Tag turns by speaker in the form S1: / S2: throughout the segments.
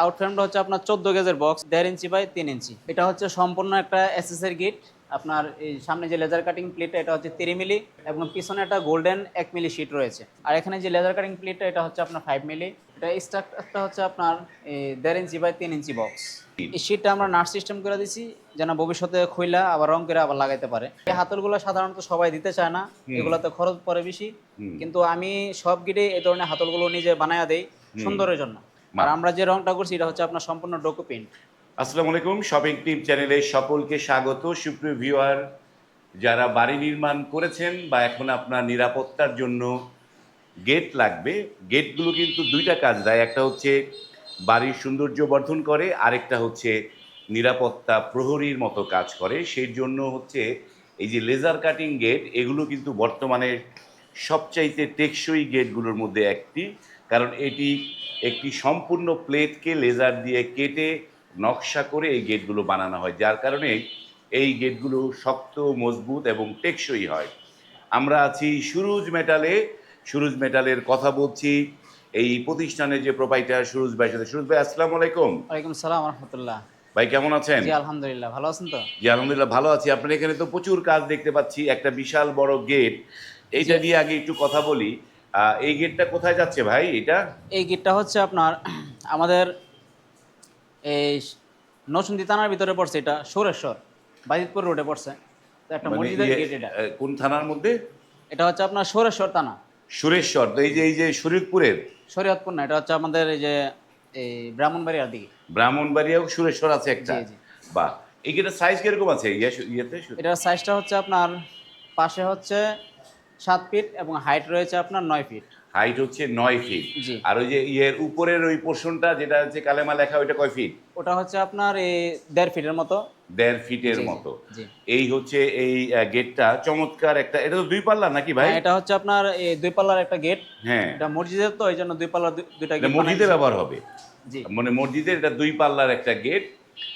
S1: Out ফ্রেমটা হচ্ছে আপনার চোদ্দ গেজের বক্স দেড় ইঞ্চি বাই তিন ইঞ্চি। এটা হচ্ছে সম্পূর্ণ একটা এসএসের গিট আপনার এই সামনে যে লেজার কাটিং প্লেটটা এটা হচ্ছে তিরি মিলি এবং পিছনে একটা গোল্ডেন এক মিলি শিট রয়েছে। আর এখানে যে লেজার কাটিং প্লেটটা এটা হচ্ছে আপনার ফাইভ মিলি। এটা স্ট্রাকচারটা হচ্ছে আপনার দেড় ইঞ্চি বাই তিন ইঞ্চি বক্স এই শিটটা আমরা নার্স সিস্টেম করে দিছি যেন ভবিষ্যতে খুইলা আবার রং করে আবার লাগাইতে পারে। এই হাতলগুলো সাধারণত সবাই দিতে চায় না এগুলোতে খরচ পড়ে বেশি। কিন্তু আমি সব গিটে এই ধরনের হাতলগুলো নিজে বানায়া দেই সুন্দরের জন্য। আর আমরা যে রংটা করছি এটা হচ্ছে আপনার সম্পূর্ণ ডোকো প্রিন্ট
S2: আসসালামু আলাইকুম শপিং টিম চ্যানেলে সকলকে স্বাগত। সুপ্রিয় ভিউয়ার যারা বাড়ি নির্মাণ করেছেন বা এখন আপনার নিরাপত্তার জন্য গেট লাগবে গেটগুলো কিন্তু দুইটা কাজ দেয়। একটা হচ্ছে বাড়ির সৌন্দর্য বর্ধন করে আরেকটা হচ্ছে নিরাপত্তা প্রহরীর মতো কাজ করে। সেই জন্য হচ্ছে এই যে লেজার কাটিং গেট এগুলো কিন্তু বর্তমানে সবচাইতে টেকসই গেটগুলোর মধ্যে একটি। কারণ এটি একটি সম্পূর্ণ প্লেটকে লেজার দিয়ে কেটে নকশা করে এই গেটগুলো বানানো হয় যার কারণে এই গেটগুলো শক্ত মজবুত এবং টেকসই হয়। আমরা আছি সুরুজ মেটালে। সুরুজ মেটালের কথা বলছি। এই প্রতিষ্ঠানের যে প্রোপাইটার সুরুজ ভাই সাথে। সুরুজ ভাই আসসালামু আলাইকুম।
S1: ওয়ালাইকুম সালাম রহমতুল্লাহ।
S2: ভাই কেমন আছেন?
S1: জি আলহামদুলিল্লাহ। ভালো আছেন তো?
S2: জি আলহামদুলিল্লাহ ভালো আছি। আপনার এখানে তো প্রচুর কাজ দেখতে পাচ্ছি। একটা বিশাল বড় গেট। এইটা দিয়ে আগে একটু কথা বলি। এই গেটটা কোথায় যাচ্ছে ভাই এটা?
S1: এই গেটটা হচ্ছে আপনার আমাদের এই নসুন্দি থানার ভিতরে পড়ছে এটা সুরেশ্বর বাজিতপুর রোডে পড়ছে। একটা
S2: মানে
S1: মসজিদের
S2: ইয়ে,
S1: গেট এটা।
S2: কোন থানার মধ্যে?
S1: এটা হচ্ছে আপনার সুরেশ্বর থানা।
S2: সুরেশ্বর তো এই যে এই যে শরীরপুরের
S1: শরীয়তপুর না এটা হচ্ছে আমাদের এই যে এই ব্রাহ্মণবাড়িয়ার দিকে।
S2: ব্রাহ্মণবাড়িয়াও সুরেশ্বর আছে একটা। বা এই গেটের সাইজ কীরকম আছে? ইয়ে ইয়েতে
S1: এটার সাইজটা হচ্ছে আপনার পাশে হচ্ছে সাত ফিট এবং হাইট রয়েছে আপনার নয় ফিট
S2: হাইট হচ্ছে নয় ফিট আর ওই যে ইয়ের উপরের ওই পোর্শনটা যেটা হচ্ছে কালেমা লেখা ওইটা কয় ফিট
S1: ওটা হচ্ছে আপনার এই দেড় ফিটের মতো।
S2: দেড় ফিটের মতো। এই হচ্ছে এই গেটটা চমৎকার একটা এটা তো দুই পাল্লা নাকি ভাই?
S1: হ্যাঁ, এটা হচ্ছে আপনার এই দুই পাল্লার একটা গেট
S2: হ্যাঁ।
S1: এটা মসজিদের তো এই জন্য দুই পাল্লার দু- দুইটা গেট
S2: মসজিদে ব্যবহার হবে। মানে মসজিদের এটা দুই পাল্লার একটা গেট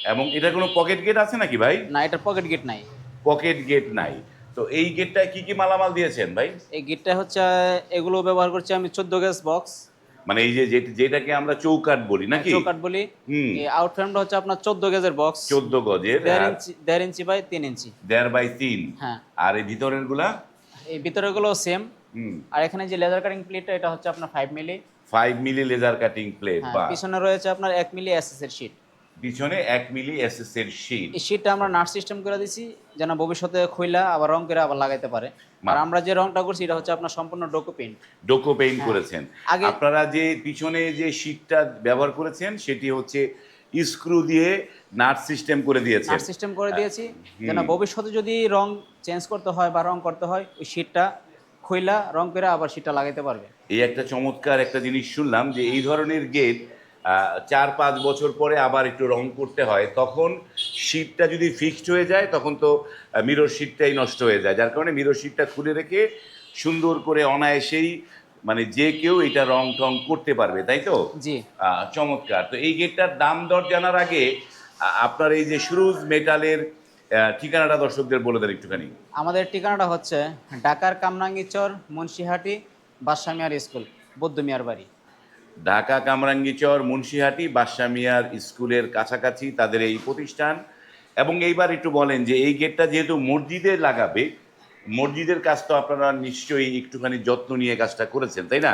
S2: এবং এটা কোনো পকেট গেট আছে নাকি ভাই?
S1: না এটা পকেট গেট নাই।
S2: পকেট গেট নাই। তো এই গেটটায় কি কি মালামাল দিয়েছেন ভাই?
S1: এই গেটটা হচ্ছে এগুলো ব্যবহার করছি আমি চোদ্দ গ্যাস বক্স।
S2: মানে এই যে যেটাকে আমরা চৌকাট বলি নাকি?
S1: চৌকাট বলি। এই আউট ফ্রেমটা হচ্ছে আপনার চোদ্দ গেজের বক্স
S2: চোদ্দ গজের
S1: দেড় ইঞ্চি দেড় ইঞ্চি বাই তিন ইঞ্চি।
S2: দেড় বাই তিন।
S1: হ্যাঁ।
S2: আর এই ভিতরেরগুলা
S1: এই ভিতরে গুলো সেম
S2: হুম।
S1: আর এখানে যে লেজার কাটিং প্লেটটা এটা হচ্ছে আপনার five milli
S2: five milli laser cutting plate
S1: হ্যাঁ
S2: বা
S1: পিছনে রয়েছে আপনার এক মিলি এসএস এর শিট
S2: পিছনে এক মিলি এসএস এর শীট
S1: শিটটা আমরা নাট সিস্টেম করে দিছি যেন ভবিষ্যতে খুইলা আবার রং করে আবার লাগাইতে পারে। আর আমরা যে রংটা করছি এটা হচ্ছে আপনার সম্পূর্ণ ডোকো পেইন্ট।
S2: ডোকো পেইন্ট করেছেন।
S1: আগে-
S2: আপনারা যে পিছনে যে শীটটা ব্যবহার করেছেন সেটি হচ্ছে স্ক্রু দিয়ে নাট সিস্টেম করে দিয়েছেন।
S1: নাট সিস্টেম করে দিয়েছি যেন ভবিষ্যতে যদি রং চেঞ্জ করতে হয় বা রং করতে হয় ওই শিটটা খুইলা রং করে আবার শিটটা লাগাইতে পারবে।
S2: এই একটা চমৎকার একটা জিনিস শুনলাম যে এই ধরনের গেট চার পাঁচ বছর পরে আবার একটু রং করতে হয় তখন শীটটা যদি ফিক্সড হয়ে যায় তখন তো মিরর শীটটাই নষ্ট হয়ে যায়। যার কারণে মিরর শীটটা খুলে রেখে সুন্দর করে অনায়াসেই মানে যে কেউ এটা রং টং করতে পারবে তাই তো?
S1: জি।
S2: চমৎকার। তো এই গেটটার দাম দর জানার আগে আপনার এই যে সুরুজ মেটালের ঠিকানাটা দর্শকদের বলে দেন একটুখানি।
S1: আমাদের ঠিকানাটা হচ্ছে ঢাকার কামরাঙ্গিচর মুন্সিহাটি বাদশামিয়ার স্কুল বৌদ্ধ মিয়ার বাড়ি।
S2: ঢাকা কামরাঙ্গীচর মুন্সিহাটি বাদশা মিয়ার স্কুলের কাছাকাছি তাদের এই প্রতিষ্ঠান। এবং এইবার একটু বলেন যে এই গেটটা যেহেতু মসজিদে লাগাবে মসজিদের কাজ তো আপনারা নিশ্চয়ই একটুখানি যত্ন নিয়ে কাজটা করেছেন তাই না?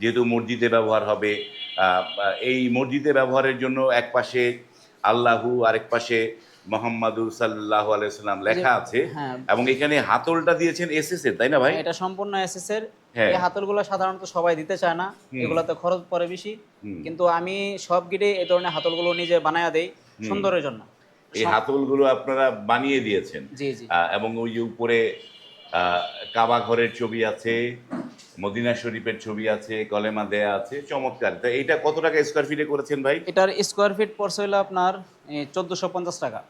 S2: যেহেতু মসজিদে ব্যবহার হবে এই মসজিদে ব্যবহারের জন্য এক পাশে আল্লাহু আরেক পাশে মোহাম্মদু সাল্লাহ আলাইসাল্লাম লেখা আছে
S1: হ্যাঁ।
S2: এবং এখানে হাতলটা দিয়েছেন এসএস এর তাই না ভাই?
S1: এটা সম্পূর্ণ এসএস এর।
S2: হ্যাঁ।
S1: এই হাতলগুলো সাধারণত সবাই দিতে চায় না। এগুলোতে খরচ পড়ে বেশি। কিন্তু আমি সব গিটে এই ধরনের হাতলগুলো নিজে বানায়া দেই সুন্দরের জন্য।
S2: এই হাতলগুলো আপনারা বানিয়ে দিয়েছেন। এবং ওই উপরে আহ, কাবা ঘরের ছবি আছে। মদিনা শরীফের ছবি আছে কলেমা দেয়া আছে চমৎকার। তো এইটা কত টাকা স্কোয়ার ফিটে করেছেন ভাই?
S1: এটার স্কোয়ার ফিট পড়ছে হলো আপনার চোদ্দোশো পঞ্চাশ টাকা।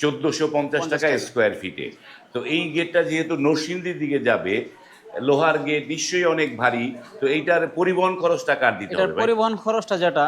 S2: চোদ্দোশো পঞ্চাশ টাকা স্কোয়ার ফিটে তো এই গেটটা যেহেতু নরসিংদীর দিকে যাবে লোহার গেট নিশ্চয়ই অনেক ভারী তো এইটার পরিবহন খরচটা কার দিতে হবে
S1: পরিবহন খরচটা যেটা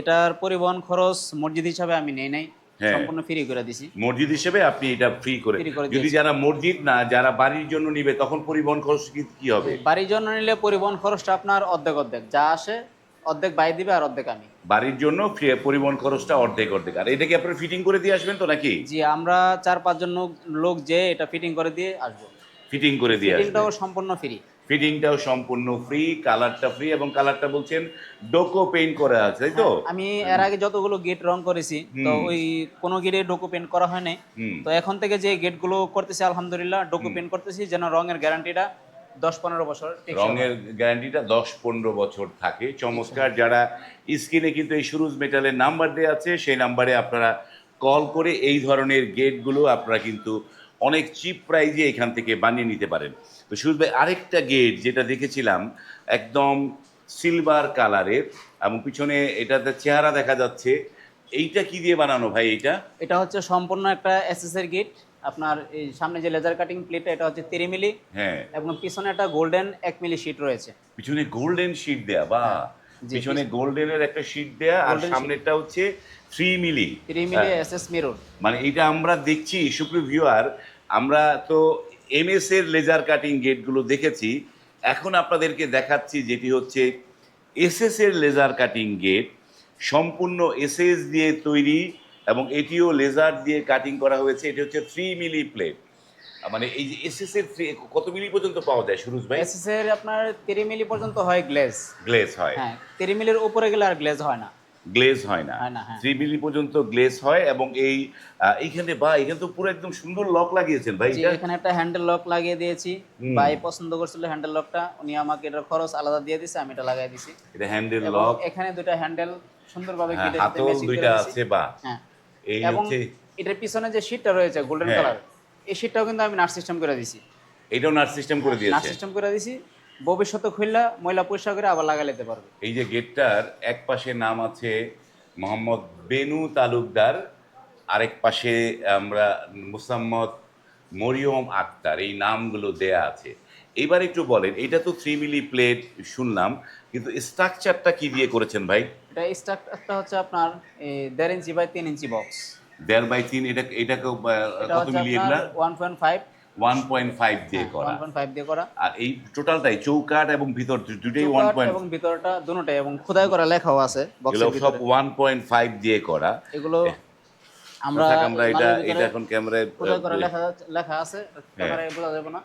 S1: এটার পরিবহন খরচ মসজিদ হিসাবে আমি নেই নাই। সম্পূর্ণ ফ্রি করে দিছি।
S2: মসজিদ হিসেবে আপনি এটা ফ্রি করে যদি যারা মসজিদ না যারা বাড়ির জন্য নিবে তখন পরিবহন খরচ কি হবে?
S1: বাড়ির জন্য নিলে পরিবহন খরচটা আপনার অর্ধেক অর্ধেক। যা আসে অর্ধেক বাই দিবে আর অর্ধেক আমি।
S2: বাড়ির জন্য ফ্রি পরিবহন খরচটা অর্ধেক অর্ধেক। আর এটা কি আপনারা ফিটিং করে দিয়ে আসবেন তো নাকি?
S1: জি আমরা চার পাঁচজন লোক- যে এটা ফিটিং করে দিয়ে আসব।
S2: ফিটিং করে দিয়ে
S1: ফিটিংটাও সম্পূর্ণ ফ্রি
S2: ফিটিংটাও সম্পূর্ণ ফ্রি কালারটা ফ্রি এবং কালারটা বলছেন ডোকো পেইন্ট করা আছে তাই তো?
S1: আমি এর আগে যতগুলো গেট রং করেছি তো ওই কোনো গেটে ডোকো পেন্ট করা হয় নাই তো এখন থেকে যে গেটগুলো করতেছি আলহামদুলিল্লাহ ডোকো পেন্ট করতেছি যেন রঙের গ্যারান্টিটা দশ পনেরো বছর
S2: রঙের গ্যারান্টিটা দশ পনেরো বছর থাকে। চমৎকার যারা স্ক্রিনে কিন্তু এই সুরুজ মেটালের নাম্বার দেওয়া আছে সেই নাম্বারে আপনারা কল করে এই ধরনের গেটগুলো আপনারা কিন্তু অনেক চিপ প্রাইজে এখান থেকে বানিয়ে নিতে পারেন। তো সুরুজ ভাই আরেকটা গেট যেটা দেখেছিলাম একদম সিলভার কালারের এবং পিছনে এটাতে চেহারা দেখা যাচ্ছে। এইটা কি দিয়ে বানানো ভাই এটা
S1: এটা হচ্ছে সম্পূর্ণ একটা এসএসএর গেট আপনার এই সামনে যে লেজার কাটিং প্লেট এটা হচ্ছে তিরি মিলি।
S2: হ্যাঁ।
S1: এবং পিছনে একটা গোল্ডেন এক মিলি শীট রয়েছে।
S2: পিছনে গোল্ডেন শিট দেয়া বা
S1: জি,
S2: পিছনে গোল্ডেনের একটা শিট দেয়া আর সামনেরটা হচ্ছে three milli
S1: three milli SS mirror
S2: মানে এটা আমরা দেখছি সুপ্রিয় ভিউয়ার আমরা তো এমএস এর লেজার কাটিং গেটগুলো দেখেছি। এখন আপনাদেরকে দেখাচ্ছি যেটি হচ্ছে এসএস এর লেজার কাটিং গেট সম্পূর্ণ এসএস দিয়ে তৈরি এবং এটিও লেজার দিয়ে কাটিং করা হয়েছে। এটি হচ্ছে থ্রি মিলি প্লেট মানে এই যে এসএস এর কত মিলি পর্যন্ত পাওয়া যায় সুরুজ ভাই?
S1: এসএস এর আপনার তিরি মিলি পর্যন্ত হয় গ্লেজ
S2: গ্লেজ হয়।
S1: হ্যাঁ তিরি মিলির উপরে গেলে আর গ্লেজ হয় না।
S2: গ্লেজ হয় না।
S1: না, হ্যাঁ।
S2: থ্রি মিলি পর্যন্ত গ্লেজ হয় এবং এই এইখানে বা এখানে তো পুরো একদম সুন্দর লক লাগিয়েছেন ভাই। এটা
S1: এখানে একটা হ্যান্ডেল লক লাগিয়ে দিয়েছি। ভাই পছন্দ করছিল হ্যান্ডেল লকটা উনি আমাকে এটার খরচ আলাদা দিয়ে দিছে আমি এটা লাগাই দিছি।
S2: এটা হ্যান্ডেল লক
S1: এখানে দুটো হ্যান্ডেল সুন্দরভাবে
S2: হ্যাঁ,
S1: সাথে
S2: হাতল দুইটা আছে বা।
S1: হ্যাঁ।
S2: এই হচ্ছে
S1: এটার পিছনে যে শীটটা রয়েছে গোল্ডেন। কালার এই শীটটাও কিন্তু আমি নার্স সিস্টেম করে দিছি।
S2: এটাও নার্স সিস্টেম করে
S1: নার্স
S2: দিয়েছে।
S1: সিস্টেম করে দিছি। ভবিষ্যতে খুললা ময়লা পরিষ্কার করে আবার লাগা নিতে পারবে।
S2: এই যে গেটটার এক পাশে নাম আছে মোহাম্মদ বেনু তালুকদার আরেক পাশে আমরা মুসাম্মদ মরিয়ম আক্তার এই নামগুলো দেয়া আছে। এবার একটু বলেন এটা তো থ্রি মিলি প্লেট শুনলাম কিন্তু স্ট্রাকচারটা কি দিয়ে করেছেন ভাই?
S1: এটা স্ট্রাকচারটা হচ্ছে আপনার দেড় ইঞ্চি বাই তিন ইঞ্চি বক্স
S2: দেড় বাই তিন এটা এটাকে
S1: এটা
S2: কত মিলি এগুলা
S1: one point five
S2: one point five দিয়ে করা।
S1: ওয়ান পয়েন্ট ফাইভ দিয়ে করা।
S2: আর এই টোটালটাই চৌকাট এবং ভিতর দুটোই ওয়ান পয়েন্ট
S1: এবং ভিতরটা দুটোটাই এবং খোদাই করা লেখাও আছে
S2: এগুলো সব ওয়ান পয়েন্ট ফাইভ দিয়ে করা।
S1: এগুলো আমরা
S2: আমরা আমরা এটা এটা এখন ক্যামেরায়
S1: খোদাই করা লেখা লেখা আছে। ক্যামেরায় বোঝা যাবে না।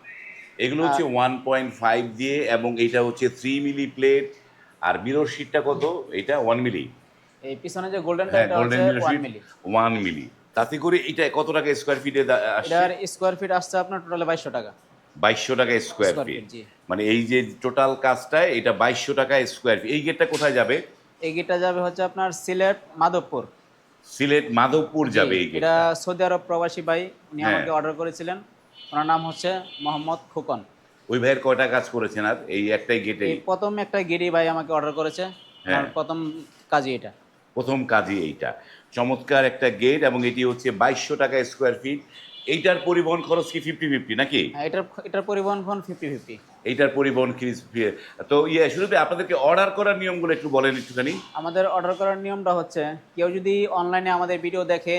S2: এগুলো হচ্ছে ওয়ান পয়েন্ট ফাইভ দিয়ে এবং এটা হচ্ছে থ্রি মিলি প্লেট আর মিরর শিটটা কত? এটা ওয়ান মিলি
S1: এই পিছনে যে গোল্ডেনটা এটা
S2: গোল্ডেন
S1: হচ্ছে ওয়ান মিলি
S2: ওয়ান মিলি তাতে করে এটা কত টাকা স্কোয়ার ফিটে আসছে?
S1: এটার স্কোয়ার ফিট আসছে আপনার টোটালে বাইশশো টাকা।
S2: বাইশশো টাকা স্কোয়ার ফিট মানে এই যে টোটাল কাজটা এটা বাইশশো টাকা স্কোয়ার ফিট এই গেটটা কোথায় যাবে?
S1: এই গেটটা যাবে হচ্ছে আপনার সিলেট মাধবপুর।
S2: সিলেট মাধবপুর যাবে এই গেট
S1: এটা সৌদি আরব প্রবাসী ভাই উনি
S2: হ্যাঁ।
S1: আমাকে অর্ডার করেছিলেন। ওনার নাম হচ্ছে মোহাম্মদ খুকন।
S2: ওই ভাইয়ের কয়টা কাজ করেছেন আর? এই একটাই গেটে
S1: এই প্রথম একটা গেড়ি ভাই আমাকে অর্ডার করেছে।
S2: হ্যাঁ।
S1: প্রথম কাজই এটা।
S2: প্রথম কাজই এইটা। চমৎকার একটা গেট এবং এটি হচ্ছে বাইশশো টাকা স্কোয়ার ফিট এইটার পরিবহন খরচ কি ফিফটি ফিফটি নাকি?
S1: হ্যাঁ, এটার এটার পরিবহন খরচ ফিফটি ফিফটি
S2: এইটার পরিবহন তো ইয়ে শুরু আপনাদেরকে অর্ডার করার নিয়মগুলো একটু বলেন একটুখানি।
S1: আমাদের অর্ডার করার নিয়মটা হচ্ছে কেউ যদি অনলাইনে আমাদের ভিডিও দেখে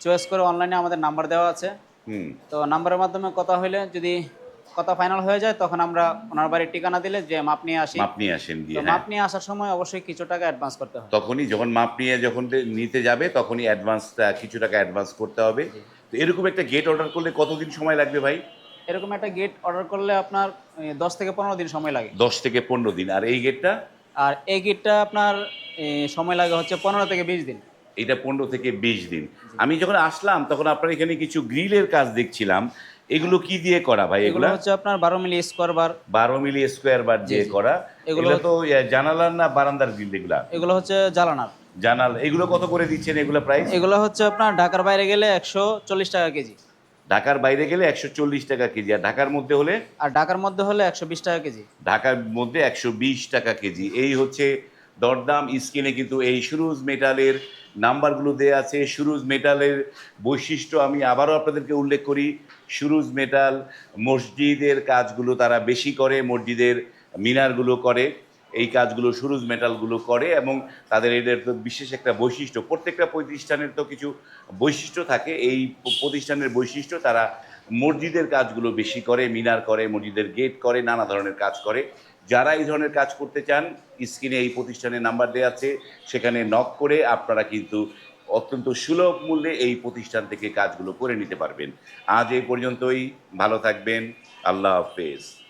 S1: চয়েস করে অনলাইনে আমাদের নাম্বার দেওয়া আছে।
S2: হুম।
S1: তো নাম্বারের মাধ্যমে কথা হইলে যদি কথা ফাইনাল হয়ে যায় তখন আমরা ওনার বাড়ির ঠিকানা দিলে যে মাপ নিয়ে আসি।
S2: মাপ নিয়ে আসেন দিয়ে হ্যাঁ।
S1: মাপ নিয়ে আসার সময় অবশ্যই কিছু টাকা অ্যাডভান্স করতে হয়।
S2: তখনই যখন মাপ নিয়ে যখন নিতে যাবে তখনই অ্যাডভান্সটা কিছু টাকা অ্যাডভান্স করতে হবে। তো এরকম একটা গেট অর্ডার করলে কতদিন সময় লাগবে ভাই?
S1: এরকম একটা গেট অর্ডার করলে আপনার দশ থেকে পনেরো দিন সময় লাগে।
S2: দশ থেকে পনেরো দিন। আর এই গেটটা
S1: আর এই গেটটা আপনার সময় লাগে হচ্ছে পনেরো থেকে বিশ দিন।
S2: এটা পনেরো থেকে বিশ দিন। আমি যখন আসলাম তখন আপনার এখানে কিছু গ্রিলের কাজ দেখছিলাম। এগুলো কি দিয়ে করা ভাই
S1: এগুলো হচ্ছে আপনার বারো মিলি স্কোয়ার বার
S2: বারো মিলি স্কোয়ার বার দিয়ে করা।
S1: এগুলো
S2: তো জানালার না বারান্দার গ্রিল এগুলা?
S1: এগুলো হচ্ছে জ্বালানার
S2: জানাল এগুলো কত করে দিচ্ছেন এগুলো প্রাইস
S1: এগুলো হচ্ছে আপনার ঢাকার বাইরে গেলে একশো চল্লিশ টাকা কেজি।
S2: ঢাকার বাইরে গেলে একশো চল্লিশ টাকা কেজি আর ঢাকার মধ্যে হলে?
S1: আর ঢাকার মধ্যে হলে একশো বিশ টাকা কেজি।
S2: ঢাকার মধ্যে একশো বিশ টাকা কেজি। এই হচ্ছে দরদাম স্কিনে কিন্তু এই সুরুজ মেটালের নাম্বারগুলো দেয়া আছে, সুরুজ মেটালের বৈশিষ্ট্য আমি আবারও আপনাদেরকে উল্লেখ করি। সুরুজ মেটাল মসজিদের কাজগুলো তারা বেশি করে, মসজিদের মিনারগুলো করে, এই কাজগুলো সুরুজ মেটালগুলো করে এবং তাদের এদের তো বিশেষ একটা বৈশিষ্ট্য। প্রত্যেকটা প্রতিষ্ঠানের তো কিছু বৈশিষ্ট্য থাকে, এই প্রতিষ্ঠানের বৈশিষ্ট্য তারা মসজিদের কাজগুলো বেশি করে, মিনার করে, মসজিদের গেট করে, নানা ধরনের কাজ করে। যারা এই ধরনের কাজ করতে চান, স্ক্রিনে এই প্রতিষ্ঠানের নাম্বার দেওয়া আছে, সেখানে নক করে আপনারা কিন্তু অত্যন্ত সুলভ মূল্যে এই প্রতিষ্ঠান থেকে কাজগুলো করে নিতে পারবেন। আজ এই পর্যন্তই, ভালো থাকবেন, আল্লাহ হাফেজ।